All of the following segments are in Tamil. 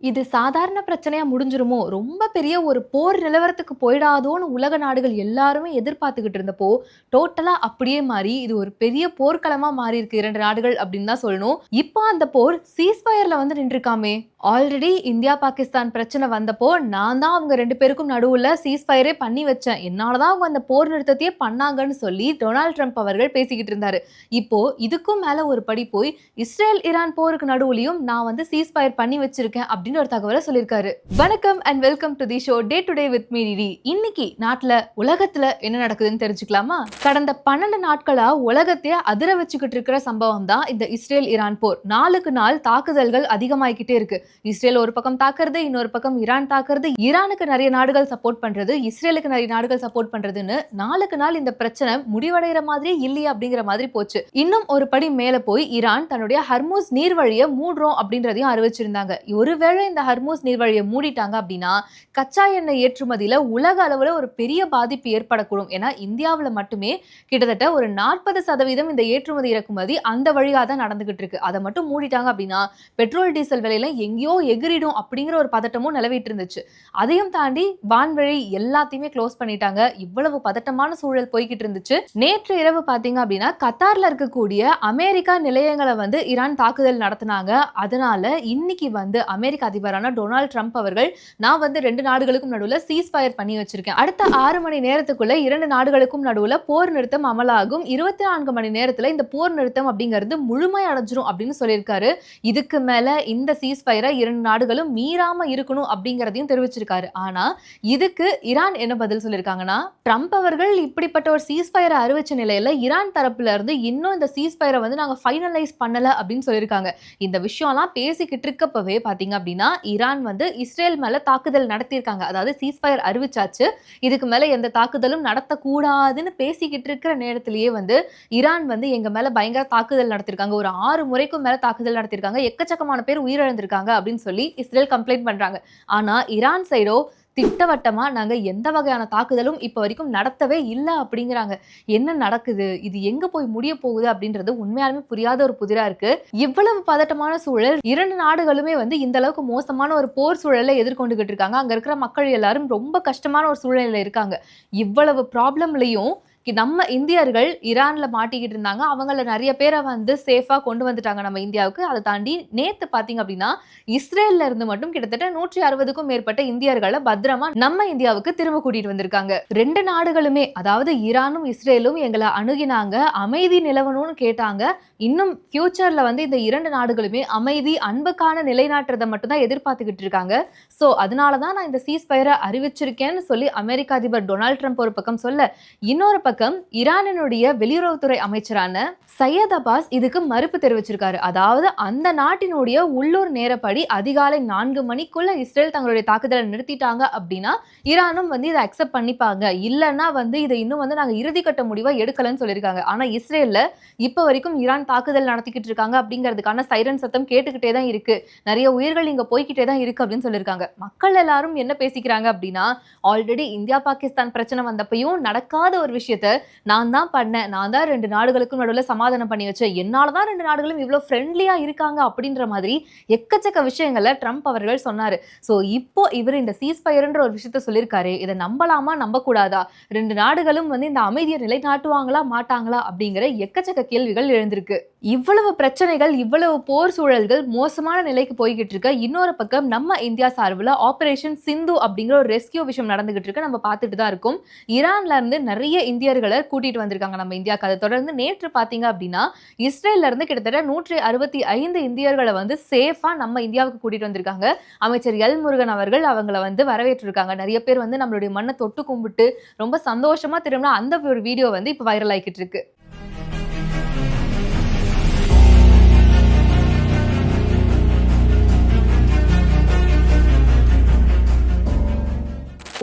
இது சாதாரண பிரச்சனையா முடிஞ்சிருமோ? ரொம்ப பெரிய ஒரு போர் நிலவரத்துக்கு போயிடாதோன்னு உலக நாடுகள் எல்லாருமே எதிர்பார்த்துக்கிட்டு இருந்தப்போ டோட்டலா அப்படியே மாறி இது ஒரு பெரிய போர்க்களமா மாறி இருக்கு இரண்டு நாடுகள் அப்படின்னு தான் சொல்லணும். இப்போ அந்த போர் சீஸ்ஃபயர்ல வந்து நின்றுருக்காமே. ஆல்ரெடி இந்தியா பாகிஸ்தான் பிரச்சனை வந்தப்போ நான் தான் அவங்க ரெண்டு பேருக்கும் நடுவுல சீஸ்ஃபயரே பண்ணி வச்சேன். என்னால் தான் அவங்க அந்த போர் நிறுத்தத்தையே பண்ணாங்கன்னு சொல்லி டொனால்ட் ட்ரம்ப் அவர்கள் பேசிக்கிட்டு இருந்தாரு. இப்போ இதுக்கும் மேலே ஒரு படி போய் இஸ்ரேல் ஈரான் போருக்கு நடுவுலையும் நான் வந்து சீஸ்ஃபயர் பண்ணி வச்சிருக்கேன் அப்படின்னு ஒரு தகவலை சொல்லியிருக்காரு. வணக்கம் and welcome to the show day to day with me DD இன்னைக்கு நாட்டில் உலகத்தில் என்ன நடக்குதுன்னு தெரிஞ்சுக்கலாமா? கடந்த பன்னெண்டு நாட்களாக உலகத்தையே அதிர வச்சுக்கிட்டு இருக்கிற சம்பவம் தான் இந்த இஸ்ரேல் ஈரான் போர். நாளுக்கு நாள் தாக்குதல்கள் அதிகமாகிக்கிட்டே இருக்கு. இஸ்ரேல் ஒரு பக்கம் தாக்குறது இன்னொரு பக்கம் ஈரான் தாக்குறது. ஈரானுக்கு நிறைய நாடுகள் சப்போர்ட் பண்றது இஸ்ரேலுக்கு நிறைய நாடுகள் சப்போர்ட் பண்றதுன்னு நாளுக்கு நாள் இந்த பிரச்சனை முடிவடைகிற மாதிரியே இல்லையா அப்படிங்கிற மாதிரி போச்சு. இன்னும் ஒரு படி மேல போய் ஈரான் தன்னுடைய ஹர்மூஸ் நீர்வழியை மூடுறோம் அப்படின்றதையும் அறிவிச்சிருந்தாங்க. ஒருவேளை இந்த ஹர்மூஸ் நீர்வழியை மூடிட்டாங்க அப்படின்னா கச்சா எண்ணெய் ஏற்றுமதியில உலக அளவுல ஒரு பெரிய பாதிப்பு ஏற்படக்கூடும். ஏன்னா இந்தியாவுல மட்டுமே கிட்டத்தட்ட ஒரு நாற்பது சதவீதம் இந்த ஏற்றுமதி இறக்குமதி அந்த வழியாக தான் நடந்துகிட்டு இருக்கு. அதை மட்டும் மூடிட்டாங்க அப்படின்னா பெட்ரோல் டீசல் விலையில எங்கேயோ எகிரிடும் அப்படிங்கிற ஒரு பதட்டமும் நிலவிட்டு இருந்துச்சு அதையும் தாண்டி வான்வழி எல்லாத்தையுமே க்ளோஸ் பண்ணிட்டாங்க. இவ்வளவு பதட்டமான சூழல் போய்கிட்டு இருந்துச்சு. நேற்று இரவு பாத்தீங்க அப்படின்னா கத்தார்ல இருக்கக்கூடிய அமெரிக்கா நிலையங்களை வந்து ஈரான் தாக்குதல் நடத்தினாங்க. அதனால இன்னைக்கு வந்து அமெரிக்க அதிபரான டொனால்ட் ட்ரம்ப் அவர்கள் நான் வந்து ரெண்டு நாடுகளுக்கும் நடுவில் சீஸ் ஃபயர் பண்ணி வச்சிருக்கேன். அடுத்த ஆறு மணி நேரத்துக்குள்ள இரண்டு நாடுகளுக்கும் நடுவில் போர் நிறுத்தம் அமலாகும். இருபத்தி நான்கு மணி நேரத்தில் இந்த போர் நிறுத்தம் அப்படிங்கிறது முழுமை அடைஞ்சிரும் அப்படின்னு சொல்லியிருக்காரு. இதுக்கு மேல இந்த சீஸ் ஃபயரை இரண்டு நாடுகளும் மீறாம இருக்கணும் அப்படிங்கிறதையும் தெரிவிச்சிருக்காரு. ஆனா இதுக்கு ஈரான் என்ன பதில் சொல்லியிருக்காங்கன்னா ட்ரம்ப் அவர்கள் இப்படிப்பட்ட ஒரு சீஸ்பயரை அறிவிச்ச நிலையில ஈரான் தரப்புல இருந்து இன்னும் இந்த சீஸ்பயரை வந்து நாங்க ஃபைனலைஸ் பண்ணல அப்படின்னு சொல்லியிருக்காங்க இந்த விஷயம்லாம் பேசிக்கிட்டு இருக்கப்பவே பாத்தீங்க அப்படின்னா ஈரான் வந்து இஸ்ரேல் மேல தாக்குதல் நடத்தியிருக்காங்க. அதாவது சீஸ்பயர் அறிவிச்சாச்சு. இதுக்கு மேல எந்த தாக்குதலும் நடத்தக்கூடாதுன்னு பேசிக்கிட்டு இருக்கிற நேரத்திலேயே வந்து ஈரான் வந்து எங்க மேல பயங்கர தாக்குதல் நடத்திருக்காங்க. ஒரு ஆறு முறைக்கும் மேல தாக்குதல் நடத்திருக்காங்க. எக்கச்சக்கமான பேர் உயிரிழந்திருக்காங்க. அப்படின்னு சொல்லி இஸ்ரேல் கம்ப்ளைண்ட் பண்றாங்க. ஆனா ஈரான் சைடோ திட்டவட்டமா நாங்க எந்த வகையான தாக்குதலும் இப்ப வரைக்கும் நடத்தவே இல்லை அப்படிங்கிறாங்க. என்ன நடக்குது? இது எங்க போய் முடிய போகுது அப்படின்றது உண்மையாலுமே புரியாத ஒரு புதிரா இருக்கு. இவ்வளவு பதட்டமான சூழல் இரண்டு நாடுகளுமே வந்து இந்த அளவுக்கு மோசமான ஒரு போர் சூழலை எதிர்கொண்டுகிட்டு இருக்காங்க. அங்க இருக்கிற மக்கள் எல்லாரும் ரொம்ப கஷ்டமான ஒரு சூழ்நிலையில இருக்காங்க. இவ்வளவு ப்ராப்ளம்லயும் நம்ம இந்தியர்கள் ஈரான்ல மாட்டிக்கிட்டு இருந்தாங்க. அவங்கள நிறைய பேரை வந்து சேஃபா கொண்டு வந்துட்டாங்க நம்ம இந்தியாவுக்கு. அதை தாண்டி நேத்து பாத்தீங்க அப்படின்னா இஸ்ரேல்ல இருந்து மட்டும் கிட்டத்தட்ட நூற்றி அறுபதுக்கும் மேற்பட்ட இந்தியர்களை பத்திரமா நம்ம இந்தியாவுக்கு திரும்ப கூட்டிட்டு வந்திருக்காங்க. ரெண்டு நாடுகளுமே அதாவது ஈரானும் இஸ்ரேலும் எங்களை அணுகினாங்க. அமைதி நிலவணும்னு கேட்டாங்க. இன்னும் ஃபியூச்சர்ல வந்து இந்த இரண்டு நாடுகளுமே அமைதி அன்புக்கான நிலைநாட்டுறதை மட்டும்தான் எதிர்பார்த்துக்கிட்டு இருக்காங்க. ஸோ அதனால தான் நான் இந்த சீஸ் பயரை அறிவிச்சிருக்கேன்னு சொல்லி அமெரிக்க அதிபர் டொனால்ட் ட்ரம்ப் ஒரு பக்கம் சொல்ல இன்னொரு பக்கம் ஈரானினுடைய வெளியுறவுத்துறை அமைச்சரான சையத் அப்பாஸ் இதுக்கு மறுப்பு தெரிவிச்சிருக்காரு. அதாவது அந்த நாட்டினுடைய உள்ளூர் நேரப்படி அதிகாலை நான்கு மணிக்குள்ள இஸ்ரேல் தங்களுடைய தாக்குதலை நிறுத்திட்டாங்க அப்படின்னா ஈரானும் வந்து இதை அக்செப்ட் பண்ணிப்பாங்க. இல்லைன்னா வந்து இதை இன்னும் வந்து நாங்கள் இறுதிக்கட்ட முடிவா எடுக்கலன்னு சொல்லியிருக்காங்க. ஆனா இஸ்ரேல்ல இப்போ வரைக்கும் ஈரான் தாக்குதல் நடத்திக்கிட்டு இருக்காங்க அப்படிங்கிறதுக்கான சைரன் சத்தம் கேட்டுக்கிட்டே தான் இருக்கு. நிறைய உயிர்கள் இங்க போய்கிட்டே தான் இருக்கு அப்படின்னு சொல்லியிருக்காங்க. மக்கள் எல்லாரும் என்ன பேசிக்கிறாங்க அப்படின்னா ஆல்ரெடி இந்தியா பாகிஸ்தான் பிரச்சனை வந்தப்பையும் நடக்காத ஒரு விஷயத்தை நான் தான் பண்ணேன் நான் தான் ரெண்டு நாடுகளுக்கும் நடுவில் சமாதானம் பண்ணி வச்சேன். என்னால தான் ரெண்டு நாடுகளும் இவ்வளோ ஃப்ரெண்ட்லியா இருக்காங்க அப்படின்ற மாதிரி எக்கச்சக்க விஷயங்களை ட்ரம்ப் அவர்கள் சொன்னாரு. ஸோ இப்போ இவர் இந்த சீஸ் ஃபயர்ன்ற ஒரு விஷயத்த சொல்லியிருக்காரு இதை நம்பலாமா? நம்பக்கூடாதா? ரெண்டு நாடுகளும் வந்து இந்த அமைதியை நிலைநாட்டுவாங்களா மாட்டாங்களா? அப்படிங்கிற எக்கச்சக்க கேள்விகள் எழுந்திருக்கு. இவ்வளவு பிரச்சனைகள் இவ்வளவு போர் சூழல்கள் மோசமான நிலைக்கு போய்கிட்டு இருக்க. இன்னொரு பக்கம் நம்ம இந்தியா சார்பில் ஆபரேஷன் சிந்து அப்படிங்கிற ஒரு ரெஸ்கியூ விஷயம் நடந்துகிட்டு இருக்க. நம்ம பார்த்துட்டு தான் இருக்கும். ஈரான்ல இருந்து நிறைய இந்தியர்களை கூட்டிட்டு வந்திருக்காங்க நம்ம இந்தியாவுக்கு. அதை தொடர்ந்து நேற்று பார்த்தீங்க அப்படின்னா இஸ்ரேல்ல இருந்து கிட்டத்தட்ட நூற்றி அறுபத்தி ஐந்து இந்தியர்களை வந்து சேஃபா நம்ம இந்தியாவுக்கு கூட்டிட்டு வந்திருக்காங்க. அமைச்சர் எல் முருகன் அவர்கள் அவங்கள வந்து வரவேற்றிருக்காங்க. நிறைய பேர் வந்து நம்மளுடைய மண்ணை தொட்டு கும்பிட்டு ரொம்ப சந்தோஷமா திரும்பினா அந்த ஒரு வீடியோ வந்து இப்போ வைரல் ஆகிக்கிட்டு இருக்கு.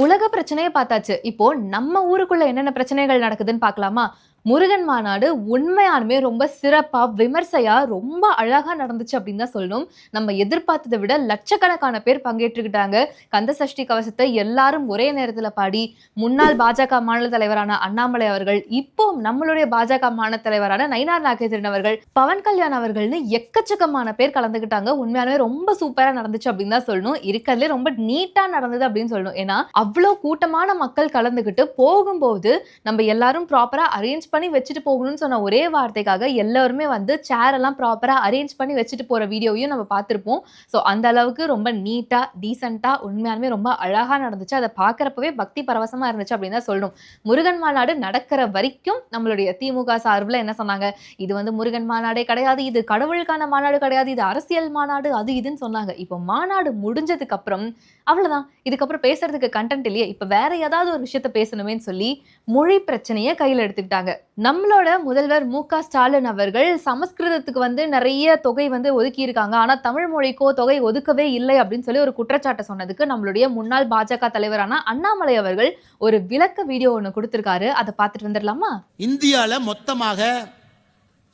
உலக பிரச்சனையை பார்த்தாச்சு. இப்போ நம்ம ஊருக்குள்ள என்னென்ன பிரச்சனைகள் நடக்குதுன்னு பார்க்கலாமா? முருகன் மாநாடு உண்மையாலுமே ரொம்ப சிறப்பாக விமர்சையாக ரொம்ப அழகாக நடந்துச்சு அப்படின்னு தான் சொல்லணும். நம்ம எதிர்பார்த்தத விட லட்சக்கணக்கான பேர் பங்கேற்றுக்கிட்டாங்க. கந்த சஷ்டி கவசத்தை எல்லாரும் ஒரே நேரத்தில் பாடி, முன்னாள் பாஜக மாநில தலைவரான அண்ணாமலை அவர்கள், இப்போ நம்மளுடைய பாஜக மாநில தலைவரான நயினார் நாகேந்திரன் அவர்கள், பவன் கல்யாண் அவர்கள்னு எக்கச்சக்கமான பேர் கலந்துக்கிட்டாங்க. உண்மையாலுமே ரொம்ப சூப்பராக நடந்துச்சு அப்படின்னு தான் சொல்லணும். இருக்கிறதுலே ரொம்ப நீட்டாக நடந்தது அப்படின்னு சொல்லணும். ஏன்னா, அவ்வளோ கூட்டமான மக்கள் கலந்துக்கிட்டு போகும்போது நம்ம எல்லாரும் ப்ராப்பராக அரேஞ்ச் பண்ணி வச்சுட்டு போகணும்னு சொன்ன ஒரே வார்த்தைக்காக எல்லாருமே வந்து சேர் எல்லாம் ப்ராப்பராக அரேஞ்ச் பண்ணி வச்சுட்டு போகிற வீடியோவையும் நம்ம பார்த்துருப்போம் ஸோ அந்த அளவுக்கு ரொம்ப நீட்டாக டீசெண்டாக உண்மையாலுமே ரொம்ப அழகாக நடந்துச்சு. அதை பார்க்குறப்பவே பக்தி பரவசமாக இருந்துச்சு அப்படின்னு தான் சொல்லணும். முருகன் மாநாடு நடக்கிற வரைக்கும் நம்மளுடைய திமுக சார்பில் என்ன சொன்னாங்க? இது வந்து முருகன் மாநாடே கிடையாது. இது கடவுளுக்கான மாநாடு கிடையாது. இது அரசியல் மாநாடு அது இதுன்னு சொன்னாங்க. இப்போ மாநாடு முடிஞ்சதுக்கு அப்புறம் அவ்வளோதான் இதுக்கப்புறம் பேசுறதுக்கு கன்டென்ட் இல்லையே. இப்போ வேற ஏதாவது ஒரு விஷயத்த பேசணுமேன்னு சொல்லி மொழி பிரச்சனையை கையில் எடுத்துக்கிட்டாங்க. நம்மளோட முதல்வர் மு. க. ஸ்டாலின் அவர்கள் சமஸ்கிருதத்துக்கு வந்து நிறைய தொகை வந்து ஒதுக்கியிருக்காங்க. ஆனால் தமிழ் மொழிக்கோ தொகை ஒதுக்கவே இல்லை அப்படின்னு சொல்லி ஒரு குற்றச்சாட்டை சொன்னதுக்கு நம்மளுடைய முன்னாள் பாஜக தலைவரான அண்ணாமலை அவர்கள் ஒரு விளக்க வீடியோ ஒன்று கொடுத்துருக்காரு அதை பார்த்துட்டு வந்துடலாமா இந்தியாவில் மொத்தமாக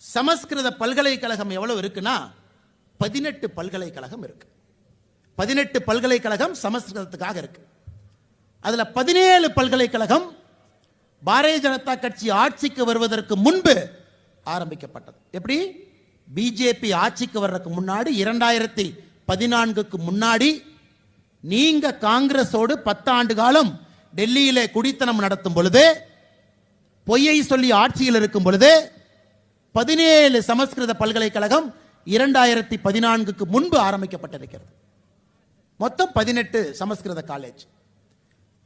சமஸ்கிருத பல்கலைக்கழகம் எவ்வளவு இருக்குன்னா பதினெட்டு பல்கலைக்கழகம் இருக்கு பதினெட்டு பல்கலைக்கழகம் சமஸ்கிருதத்துக்காக இருக்கு அதில் பதினேழு பல்கலைக்கழகம் பாரதிய ஜனதா கட்சி ஆட்சிக்கு வருவதற்கு முன்பு ஆரம்பிக்கப்பட்டது. எப்படி? பிஜேபி ஆட்சிக்கு வர்றதுக்கு முன்னாடி இரண்டாயிரத்தி பதினான்குக்கு முன்னாடி நீங்க காங்கிரஸோடு பத்தாண்டு காலம் டெல்லியிலே குடித்தனம் நடத்தும் பொழுது பொய்யை சொல்லி ஆட்சியில் இருக்கும் பொழுது பதினேழு சமஸ்கிருத பல்கலைக்கழகம் இரண்டாயிரத்தி பதினான்குக்கு முன்பு ஆரம்பிக்கப்பட்டிருக்கிறது. மொத்தம் பதினெட்டு சமஸ்கிருத காலேஜ்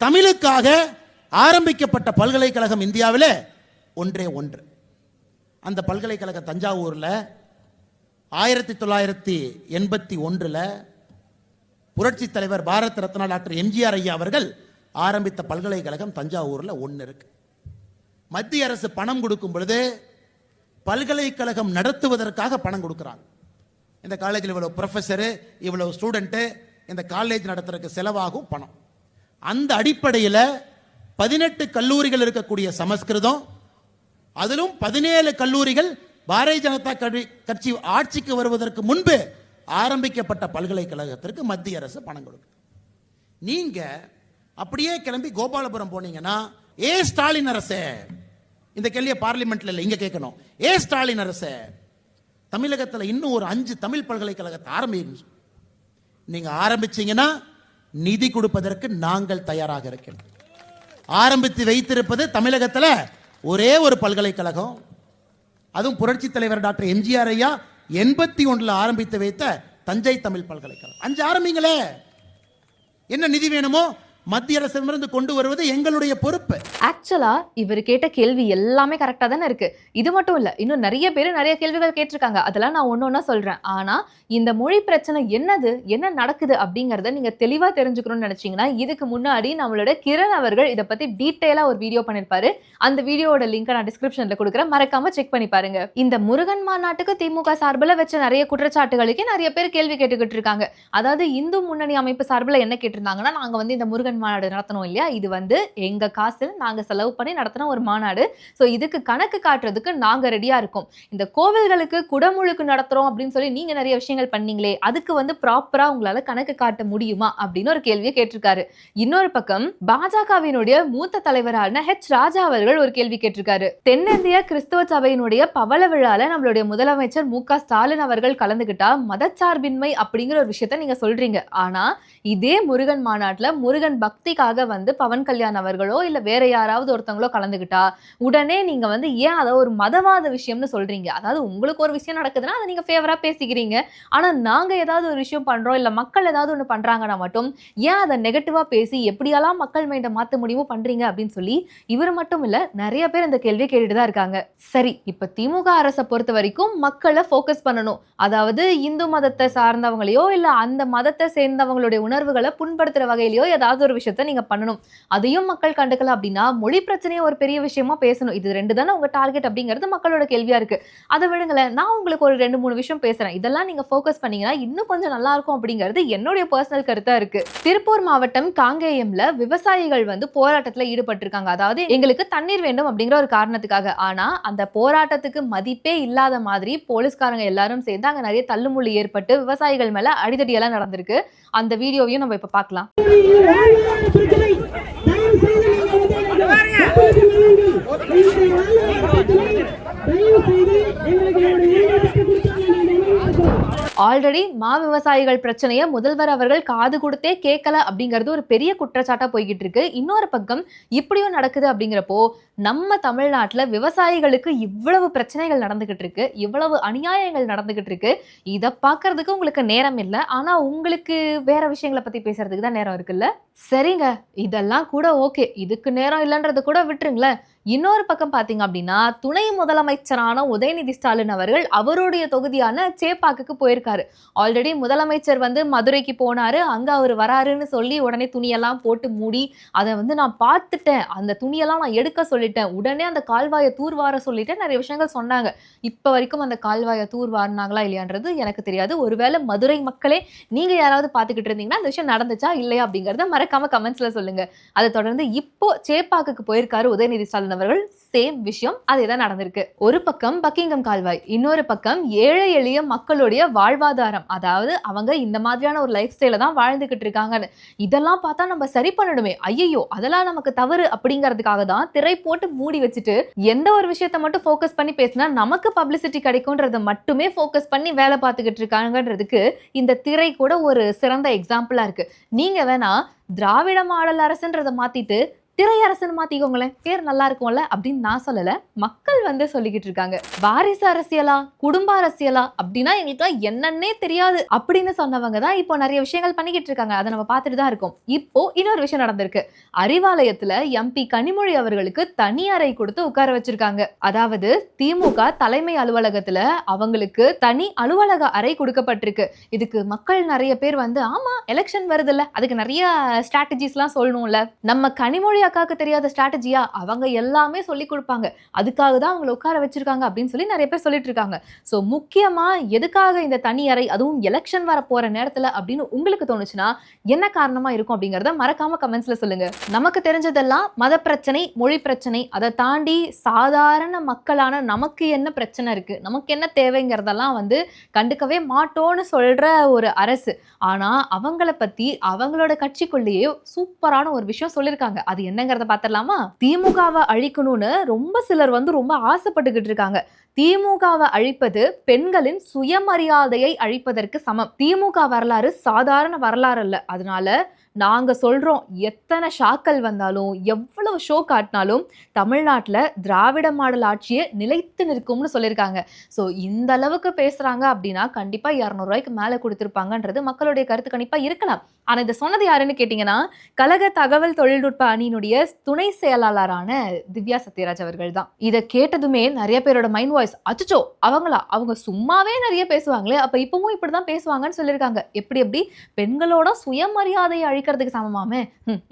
தமிழுக்காக ஆரம்பிக்கப்பட்ட பல்கலைக்கழகம் இந்தியாவில் ஒன்றே ஒன்று. அந்த பல்கலைக்கழகம் தஞ்சாவூரில் ஆயிரத்தி தொள்ளாயிரத்தி எண்பத்தி ஒன்றில் புரட்சி தலைவர் பாரத் ரத்னா டாக்டர் எம்ஜிஆர் ஐயா அவர்கள் ஆரம்பித்த பல்கலைக்கழகம் தஞ்சாவூரில் ஒன்று இருக்கு. மத்திய அரசு பணம் கொடுக்கும் பொழுது பல்கலைக்கழகம் நடத்துவதற்காக பணம் கொடுக்குறாங்க. இந்த காலேஜில் இவ்வளோ ப்ரொஃபஸரு இவ்வளோ ஸ்டூடெண்ட்டு இந்த காலேஜ் நடத்துறதுக்கு செலவாகும் பணம். அந்த அடிப்படையில் பதினெட்டு கல்லூரிகள் இருக்கக்கூடிய சமஸ்கிருதம் அதிலும் பதினேழு கல்லூரிகள் பாரதிய ஜனதா கட்சி- கட்சி ஆட்சிக்கு வருவதற்கு முன்பு ஆரம்பிக்கப்பட்ட பல்கலைக்கழகத்திற்கு மத்திய அரசு பணம் கொடுக்கும் நீங்க அப்படியே கிளம்பி கோபாலபுரம் போனீங்கன்னா ஏ ஸ்டாலின் அரசே இந்த கேள்வியை பார்லிமெண்ட்ல இல்லை இங்க கேட்கணும். ஏ ஸ்டாலின் அரசே தமிழகத்தில் இன்னும் ஒரு அஞ்சு தமிழ் பல்கலைக்கழகத்தை ஆரம்பிங்க நீங்க ஆரம்பிச்சீங்கன்னா நிதி கொடுப்பதற்கு நாங்கள் தயாராக இருக்கிறோம் ஆரம்பித்து வைத்திருப்பது தமிழகத்தில் ஒரே ஒரு பல்கலைக்கழகம். அதுவும் புரட்சி தலைவர் டாக்டர் எம்ஜிஆர் ஐயா எண்பத்தி ஒன்றில் ஆரம்பித்து வைத்த தஞ்சை தமிழ் பல்கலைக்கழகம். அஞ்சு ஆரம்பிங்களே. என்ன நிதி வேணுமோ மத்திய அரசிடமிருந்து கொண்டு வருவது எங்களுடைய பொறுப்பு ஆக்சுவலா இவர் கேட்ட கேள்வி எல்லாமே கரெக்டா தானே இருக்கு. இது மட்டும் இல்ல. இன்னும் நிறைய பேர் நிறைய கேள்விகள் கேட்டிருக்காங்க. அதெல்லாம் நான் ஒன்று ஒன்றா சொல்றேன். ஆனா இந்த மொழி பிரச்சனை என்னது? என்ன நடக்குது? அப்படிங்கறத நீங்க தெளிவா தெரிஞ்சுக்கணும்னு நினைச்சீங்கன்னா, இதுக்கு முன்னாடி நம்மளோட கிரண் அவர்கள் இதை பத்தி டீடைலா ஒரு வீடியோ பண்ணிருப்பாரு. அந்த வீடியோட லிங்க் நான் டிஸ்கிரிப்ஷன்ல கொடுக்குறேன். மறக்காம செக் பண்ணி பாருங்க. இந்த முருகன் மாநாட்டுக்கு திமுக சார்பில் வச்ச நிறைய குற்றச்சாட்டுகளுக்கே நிறைய பேர் கேள்வி கேட்டுக்கிட்டு இருக்காங்க. அதாவது இந்து முன்னணி அமைப்பு சார்பில் என்ன கேட்டிருந்தாங்கன்னா, நாங்க வந்து இந்த முருகன் மாநாடு நடத்தணும் இல்லையா? இது வந்து எங்க காசில் நாங்க செலவு பண்ணி நடத்தின ஒரு மாநாடு. ஸோ இதுக்கு கணக்கு காட்டுறதுக்கு நாங்க ரெடியா இருக்கோம். இந்த கோவில்களுக்கு குடமுழுக்கு நடத்துறோம் அப்படின்னு சொல்லி நீங்க நிறைய விஷயங்கள் பண்ணீங்களே, அதுக்கு வந்து ப்ராப்பரா உங்களால கணக்கு காட்ட முடியுமா? அப்படின்னு ஒரு கேள்வியை கேட்டிருக்காரு. இன்னொரு பக்கம் பாஜகவினுடைய மூத்த தலைவரான ஹெச் ராஜா அவர்கள் ஒரு கேள்வி கேட்டிருக்காரு. தென்னிந்திய கிறிஸ்துவ சபையினுடைய பவள விழால நம்மளுடைய முதலமைச்சர் மு. ஸ்டாலின் அவர்கள் கலந்துக்கிட்டா மதச்சார்பின்மை அப்படிங்கிற ஒரு விஷயத்த நீங்க சொல்றீங்க. ஆனா இதே முருகன் மாநாட்டுல முருகன் பக்திக்காக வந்து பவன் கல்யாண் அவர்களோ இல்ல வேற யாராவது ஒருத்தவங்களோ கலந்துக்கிட்டா உடனே நீங்க வந்து ஏன் அதை ஒரு மதவாத விஷயம்னு சொல்றீங்க? அதாவது உங்களுக்கு ஒரு விஷயம் நடக்குதுன்னா அதை நீங்க ஃபேவரா பேசிக்கிறீங்க. ஆனா நாங்க ஏதாவது ஒரு விஷயம் பண்றோம் இல்ல மக்கள் ஏதாவது ஒண்ணு பண்றாங்கன்னா மட்டும் ஏன் அதை நெகட்டிவா பேசி எப்படியெல்லாம் மக்கள் மைண்டை மாத்த முடியுமோ பண்றீங்க அப்படின்னு சொல்லி இவர் மட்டும் இல்ல நிறைய பேர் இந்த கேள்வியை கேட்டுட்டு தான் இருக்காங்க. சரி இப்ப திமுக அரசை பொறுத்த வரைக்கும் மக்களை ஃபோக்கஸ் பண்ணணும். அதாவது இந்து மதத்தை சார்ந்தவங்களையோ இல்ல அந்த மதத்தை சேர்ந்தவங்களுடைய உணர்வுகளை புண்படுத்துற வகையிலையோ ஏதாவது ஒரு விஷயத்த நீங்க பண்ணணும். அதையும் மக்கள் கண்டுக்கல அப்படின்னா மொழி பிரச்சனையை ஒரு பெரிய விஷயமா பேசணும். இது ரெண்டு தானே உங்க டார்கெட் அப்படிங்கிறது மக்களோட கேள்வியா இருக்கு. அதை விடுங்களேன். நான் உங்களுக்கு ஒரு ரெண்டு மூணு விஷயம் பேசுறேன். இதெல்லாம் நீங்க ஃபோக்கஸ் பண்ணீங்கன்னா இன்னும் கொஞ்சம் நல்லா இருக்கும் அப்படிங்கிறது என்னுடைய பர்சனல் கருத்தா இருக்கு. திருப்பூர் மாவட்டம் காங்கேயம்ல விவசாயிகள் வந்து போராட்டத்துல ஈடுபட்டிருக்காங்க. அதாவது எங்களுக்கு தண்ணீர் வேண்டும் அப்படிங்கிற ஒரு காரணத்துக்காக. ஆனா அந்த போராட்டத்துக்கு மதிப்பே இல்லாத மாதிரி போலீஸ்காரங்க எல்லாரும் சேர்ந்து அங்க நிறைய தள்ளுமுள்ளி ஏற்பட்டு விவசாயிகள் மேல அடிதடியெல்லாம் நடந்திருக்கு. அந்த வீடியோவையும் நம்ம இப்ப பார்க்கலாம். தயவு செய்து எங்களுக்கு என்னுடைய ஆல்ரெடி மா விவசாயிகள் பிரச்சனையை முதல்வர் அவர்கள் காது கொடுத்தே கேட்கல அப்படிங்கிறது ஒரு பெரிய குற்றச்சாட்டாக போய்கிட்டு இருக்கு. இன்னொரு பக்கம் இப்படியும் நடக்குது அப்படிங்கிறப்போ நம்ம தமிழ்நாட்டில் விவசாயிகளுக்கு இவ்வளவு பிரச்சனைகள் நடந்துகிட்டு இருக்கு இவ்வளவு அநியாயங்கள் நடந்துகிட்டு இருக்கு. இதை பார்க்கறதுக்கு உங்களுக்கு நேரம் இல்லை. ஆனால் உங்களுக்கு வேற விஷயங்களை பற்றி பேசுறதுக்கு தான் நேரம் இருக்குல்ல? சரிங்க. இதெல்லாம் கூட ஓகே. இதுக்கு நேரம் இல்லைன்றத கூட விட்டுருங்களேன். இன்னொரு பக்கம் பார்த்தீங்க அப்படின்னா துணை முதலமைச்சரான உதயநிதி ஸ்டாலின் அவர்கள் அவருடைய தொகுதியான சேப்பாக்குக்கு போயிருக்காரு. ஆல்ரெடி முதலமைச்சர் வந்து மதுரைக்கு போனாரு அங்க அவர் வராருன்னு சொல்லி உடனே துணியெல்லாம் போட்டு மூடி அதை வந்து நான் பார்த்துட்டேன். அந்த துணியெல்லாம் நான் எடுக்க சொல்லிட்டேன். உடனே அந்த கால்வாயை தூர்வார சொல்லிட்டு நிறைய விஷயங்கள் சொன்னாங்க. இப்போ வரைக்கும் அந்த கால்வாயை தூர்வாரினாங்களா இல்லையான்றது எனக்கு தெரியாது. ஒருவேளை மதுரை மக்களே நீங்க யாராவது பார்த்துக்கிட்டு இருந்தீங்கன்னா அந்த விஷயம் நடந்துச்சா இல்லையா அப்படிங்கிறத மறக்காம கமெண்ட்ஸ்ல சொல்லுங்க. அதை தொடர்ந்து இப்போ சேப்பாக்குக்கு போயிருக்காரு உதயநிதி ஸ்டாலின் அவர்கள் சேம் விஷயம் அதே தான் நடந்திருக்கு. ஒரு பக்கம் பக்கிங்கம் கால்வாய் இன்னொரு பக்கம் ஏழை எளிய மக்களுடைய வாழ்வாதாரம். அதாவது அவங்க இந்த மாதிரியான ஒரு லைஃப் ஸ்டைல தான் வாழ்ந்துகிட்டு இருக்காங்கன்னு. இதெல்லாம் பார்த்தா நம்ம சரி பண்ணணுமே. ஐயோ அதெல்லாம் நமக்கு தவறு அப்படிங்கிறதுக்காக தான் திரை போட்டு மூடி வச்சுட்டு எந்த ஒரு விஷயத்த மட்டும் ஃபோக்கஸ் பண்ணி பேசினா நமக்கு பப்ளிசிட்டி கிடைக்கும்ன்றத மட்டுமே ஃபோக்கஸ் பண்ணி வேலை பார்த்துக்கிட்டு இருக்காங்கன்றதுக்கு இந்த திரை கூட ஒரு சிறந்த எக்ஸாம்பிளா இருக்கு. நீங்க வேணா திராவிட மாடல் அரசுன்றதை மாத்திட்டு திரையரசன் மாத்திக்கோங்களேன் பேர் நல்லா இருக்கும்ல அப்படின்னு நான் சொல்லல. மக்கள் வந்து சொல்லிக்கிட்டு இருக்காங்க. வாரிசு அரசியலா குடும்ப அரசியலா அப்படின்னா எங்களுக்கு என்னன்னே தெரியாது அப்படின்னு சொன்னவங்க தான் இப்போ நிறைய விஷயங்கள் பண்ணிக்கிட்டு இருக்காங்க. அதை நம்ம பார்த்துட்டு தான் இருக்கோம். இப்போ இன்னொரு விஷயம் நடந்திருக்கு. அறிவாலயத்துல எம்பி கனிமொழி அவர்களுக்கு தனி அறை கொடுத்து உட்கார வச்சிருக்காங்க. அதாவது திமுக தலைமை அலுவலகத்துல அவங்களுக்கு தனி அலுவலக அறை கொடுக்கப்பட்டிருக்கு. இதுக்கு மக்கள் நிறைய பேர் வந்து ஆமா எலெக்ஷன் வருதுல்ல. அதுக்கு நிறைய ஸ்ட்ராட்டஜிஸ்லாம் சொல்லணும்ல. நம்ம கனிமொழி அக்காவுக்கு தெரியாத ஸ்ட்ராட்டஜியா அவங்க எல்லாமே சொல்லி கொடுப்பாங்க. அதுக்காக தான் அவங்களை உட்கார வச்சிருக்காங்க அப்படின்னு சொல்லி நிறைய பேர் சொல்லிட்டு இருக்காங்க. ஸோ முக்கியமா எதுக்காக இந்த தனி அறை அதுவும் எலெக்ஷன் வர போற நேரத்துல அப்படின்னு உங்களுக்கு தோணுச்சுன்னா என்ன காரணமா இருக்கும் அப்படிங்கறத மறக்காம கமெண்ட்ஸ்ல சொல்லுங்க. நமக்கு தெரிஞ்சதெல்லாம் மத பிரச்சனை மொழி பிரச்சனை அதை தாண்டி சாதாரண மக்களான நமக்கு என்ன பிரச்சனை இருக்கு நமக்கு என்ன தேவைங்கிறதெல்லாம் வந்து கண்டுக்கவே மாட்டோன்னு சொல்ற ஒரு அரசு. ஆனா அவங்கள பத்தி அவங்களோட கட்சிக்குள்ளேயே சூப்பரான ஒரு விஷயம் சொல்லியிருக்காங்க அது என்னங்கிறத பார்த்துடலாமா திமுகவை அழிக்கணும்னு ரொம்ப சிலர் வந்து ரொம்ப ஆசைப்பட்டுக்கிட்டு இருக்காங்க. திமுகவை அழிப்பது பெண்களின் சுயமரியாதையை அழிப்பதற்கு சமம். திமுக வரலாறு சாதாரண வரலாறு அல்ல. அதனால நாங்க சொல்றோம் எத்தனை ஷாக்கள் வந்தாலும் எவ்வளவு ஷோ காட்டினாலும் தமிழ்நாட்டில் திராவிட மாடல் ஆட்சியை நிலைத்து நிற்கும்னு சொல்லியிருக்காங்க. ஸோ இந்த அளவுக்கு பேசுறாங்க அப்படின்னா கண்டிப்பா இரநூறுவாய்க்கு மேலே கொடுத்துருப்பாங்கன்றது மக்களுடைய கருத்து கணிப்பா இருக்கலாம். ஆனால் இதை சொன்னது யாருன்னு கேட்டிங்கன்னா கழக தகவல் தொழில்நுட்ப அணியினுடைய துணை செயலாளரான திவ்யா சத்யராஜ் அவர்கள் தான் இதை கேட்டதுமே நிறைய பேரோட மைண்ட் வாய்ஸ் அச்சச்சோ அவங்களா? அவங்க சும்மாவே நிறைய பேசுவாங்களே அப்போ இப்பவும் இப்படி தான் பேசுவாங்கன்னு சொல்லியிருக்காங்க. எப்படி எப்படி? பெண்களோட சுயமரியாதையை அழிக்கிறதுக்கு சமமாமே?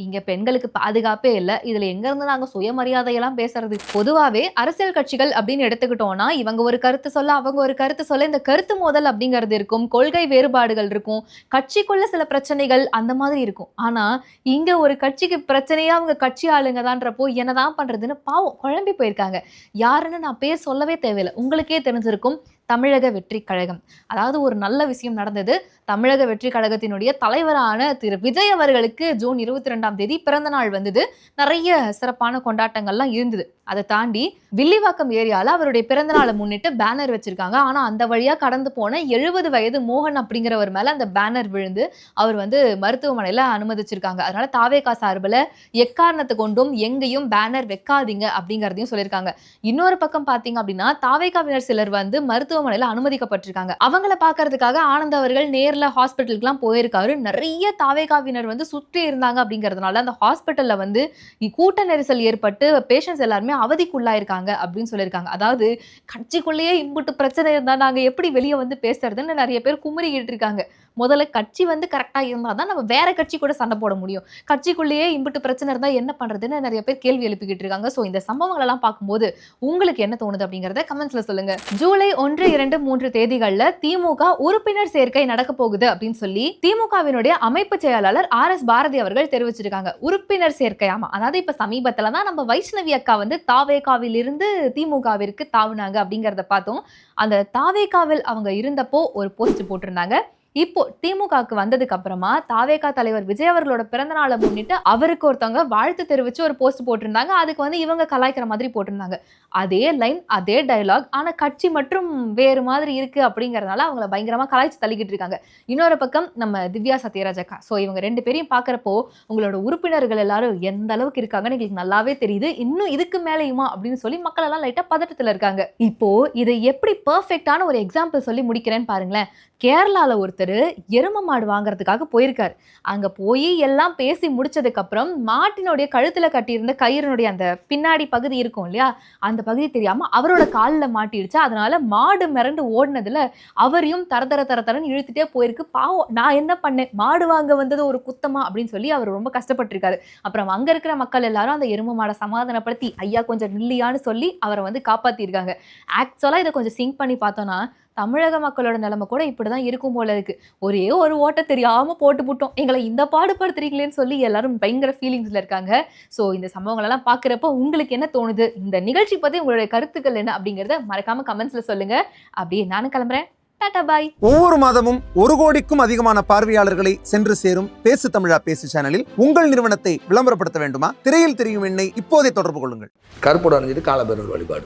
இங்கே பெண்களுக்கு பாதுகாப்பே இல்லை. இதில் எங்கேருந்து நாங்கள் சுயமரியாதையெல்லாம் பேசுறது? பொதுவாகவே அரசியல் கட்சிகள் அப்படின்னு எடுத்துக்கிட்டோம்னா இவங்க ஒரு கருத்து சொல்ல அவங்க ஒரு கருத்து சொல்ல இந்த கருத்து மோதல் அப்படிங்கிறது இருக்கும். கொள்கை வேறுபாடுகள் இருக்கும். கட்சிக்குள்ள சில பிரச்சனைகள் அந்த மாதிரி இருக்கும். ஆனா இங்க ஒரு கட்சிக்கு பிரச்சனையா அவங்க கட்சி ஆளுங்க தான்றப்போ என்னதான் பண்றதுன்னு பாவம் குழம்பி போயிருக்காங்க. யாருன்னு நான் பேர் சொல்லவே தேவையில்லை. உங்களுக்கே தெரிஞ்சிருக்கும் தமிழக வெற்றி கழகம். அதாவது ஒரு நல்ல விஷயம் நடந்தது. தமிழக வெற்றி கழகத்தினுடைய தலைவரான திரு விஜய் அவர்களுக்கு ஜூன் இருபத்தி ரெண்டாம் தேதி பிறந்த நாள் வந்தது. நிறைய சிறப்பான கொண்டாட்டங்கள்லாம் இருந்தது. அதை தாண்டி வில்லிவாக்கம் ஏரியால அவருடைய பிறந்த நாளை முன்னிட்டு பேனர் வச்சிருக்காங்க. ஆனா அந்த வழியா கடந்து போன எழுபது வயது மோகன் அப்படிங்கிறவர் மேல அந்த பேனர் விழுந்து அவர் வந்து மருத்துவமனையில அனுமதிச்சிருக்காங்க. அதனால தாவேகா சார்பில் எக்காரணத்தை கொண்டும் எங்கேயும் பேனர் வைக்காதீங்க அப்படிங்கிறதையும் சொல்லியிருக்காங்க. இன்னொரு பக்கம் பாத்தீங்க அப்படின்னா தாவேகாவினர் சிலர் வந்து மருத்துவமனையில அனுமதிக்கப்பட்டிருக்காங்க. அவங்கள பாக்குறதுக்காக ஆனந்த் அவர்கள் நேர்ல ஹாஸ்பிட்டலுக்குலாம் போயிருக்காரு. நிறைய தாவேகாவினர் வந்து சுற்றி இருந்தாங்க அப்படிங்கிறதுனால அந்த ஹாஸ்பிட்டல்ல வந்து கூட்ட நெரிசல் ஏற்பட்டு பேஷண்ட்ஸ் எல்லாருமே அவதிக்குள்ளாயிருக்காங்க அப்படின்னு சொல்லியிருக்காங்க. அதாவது கட்சிக்குள்ளேயே இம்புட்டு பிரச்சனை இருந்தா நாங்க எப்படி வெளியே வந்து பேசுறதுன்னு நிறைய பேர் குமரிக்கிட்டு இருக்காங்க. முதல்ல கட்சி வந்து கரெக்டாக இருந்தால் தான் நம்ம வேற கட்சி கூட சண்டை போட முடியும். கட்சிக்குள்ளேயே இம்புட்டு பிரச்சனை இருந்தால் என்ன பண்ணுறதுன்னு நிறைய பேர் கேள்வி எழுப்பிக்கிட்டு இருக்காங்க. ஸோ இந்த சம்பவங்கள் எல்லாம் பார்க்கும்போது உங்களுக்கு என்ன தோணுது அப்படிங்கிறத கமெண்ட்ஸில் சொல்லுங்க. ஜூலை ஒன்று இரண்டு மூன்று தேதிகளில் திமுக உறுப்பினர் சேர்க்கை நடக்க போகுது அப்படின்னு சொல்லி திமுகவினுடைய அமைப்பு செயலாளர் ஆர் எஸ் பாரதி அவர்கள் தெரிவிச்சிருக்காங்க. உறுப்பினர் சேர்க்கை ஆமா. அதாவது இப்ப சமீபத்துல தான் நம்ம வைஷ்ணவி அக்கா வந்து தாவேகாவில் இருந்து திமுகவிற்கு தாவுனாங்க அப்படிங்கறத பார்த்தோம். அந்த தாவேகாவில் அவங்க இருந்தப்போ ஒரு போஸ்ட் போட்டிருந்தாங்க. இப்போ திமுகவுக்கு வந்ததுக்கு அப்புறமா தாவேகா தலைவர் விஜய் அவர்களோட பிறந்த நாளை முன்னிட்டு அவருக்கு ஒருத்தவங்க வாழ்த்து தெரிவிச்சு ஒரு போஸ்ட் போட்டிருந்தாங்க. அதுக்கு வந்து இவங்க கலாய்க்கிற மாதிரி போட்டிருந்தாங்க. அதே லைன் அதே டயலாக் ஆனா கட்சி மற்றும் வேறு மாதிரி இருக்கு அப்படிங்கறதுனால அவங்கள பயங்கரமா கலாய்ச்சி தள்ளிக்கிட்டு இருக்காங்க. இன்னொரு பக்கம் நம்ம திவ்யா சத்யராஜக்கா ஸோ இவங்க ரெண்டு பேரையும் பார்க்குறப்போ உங்களோட உறுப்பினர்கள் எல்லாரும் எந்த அளவுக்கு இருக்காங்கன்னு எங்களுக்கு நல்லாவே தெரியுது. இன்னும் இதுக்கு மேலேயுமா அப்படின்னு சொல்லி மக்கள் எல்லாம் லைட்டா பதட்டத்துல இருக்காங்க. இப்போ இதை எப்படி பர்ஃபெக்டான ஒரு எக்ஸாம்பிள் சொல்லி முடிக்கிறேன்னு பாருங்களேன். கேரளாவில் ஒருத்தர் எரும மாடு வாங்குறதுக்காக போயிருக்கார். அங்கே போய் எல்லாம் பேசி முடிச்சதுக்கப்புறம் மாட்டினுடைய கழுத்தில் கட்டியிருந்த கயிறினுடைய அந்த பின்னாடி பகுதி இருக்கும் இல்லையா? அந்த பகுதி தெரியாமல் அவரோட காலில் மாட்டிடுச்சு. அதனால் மாடு மிரண்டு ஓடினதுல அவரையும் தர தர தர தரன்னு இழுத்துட்டே போயிருக்கு. பாவம் நான் என்ன பண்ணேன்? மாடு வாங்க வந்தது ஒரு குத்தமா அப்படின்னு சொல்லி அவர் ரொம்ப கஷ்டப்பட்டிருக்காரு. அப்புறம் அங்கே இருக்கிற மக்கள் எல்லாரும் அந்த எரும மாடை சமாதானப்படுத்தி ஐயா கொஞ்சம் நில்லியான்னு சொல்லி அவரை வந்து காப்பாற்றியிருக்காங்க ஆக்சுவலாக இதை கொஞ்சம் சிங்க் பண்ணி பார்த்தோன்னா தமிழக மக்களோட நிலைமை கூட இப்படிதான் இருக்கும் போல இருக்கு. ஒரே ஒரு ஓட்ட தெரியாம போட்டு புட்டோம். எங்களை இந்த பாடுபடுத்துறீங்களேன்னு சொல்லி எல்லாரும் பயங்கர ஃபீலிங்ஸ்ல இருக்காங்க. ஸோ இந்த சம்பவங்கள் எல்லாம் பாக்குறப்போ உங்களுக்கு என்ன தோணுது? இந்த நிகழ்ச்சி பத்தி உங்களுடைய கருத்துக்கள் என்ன அப்படிங்கறத மறக்காம கமெண்ட்ஸ்ல சொல்லுங்க. அப்படியே நானும் கிளம்புறேன். ஒவ்வொரு மாதமும் ஒரு கோடிக்கும் அதிகமான பார்வையாளர்களை சென்று சேரும் பேசு தமிழா பேசு சேனலில் உங்கள் நிறுவனத்தை விளம்பரப்படுத்த வேண்டுமா? திரையில் தெரியும் எண்ணை இப்போதே தொடர்பு கொள்ளுங்கள். கருப்போட அணிஞ்சிட்டு காலபேரர் வழிபாடு.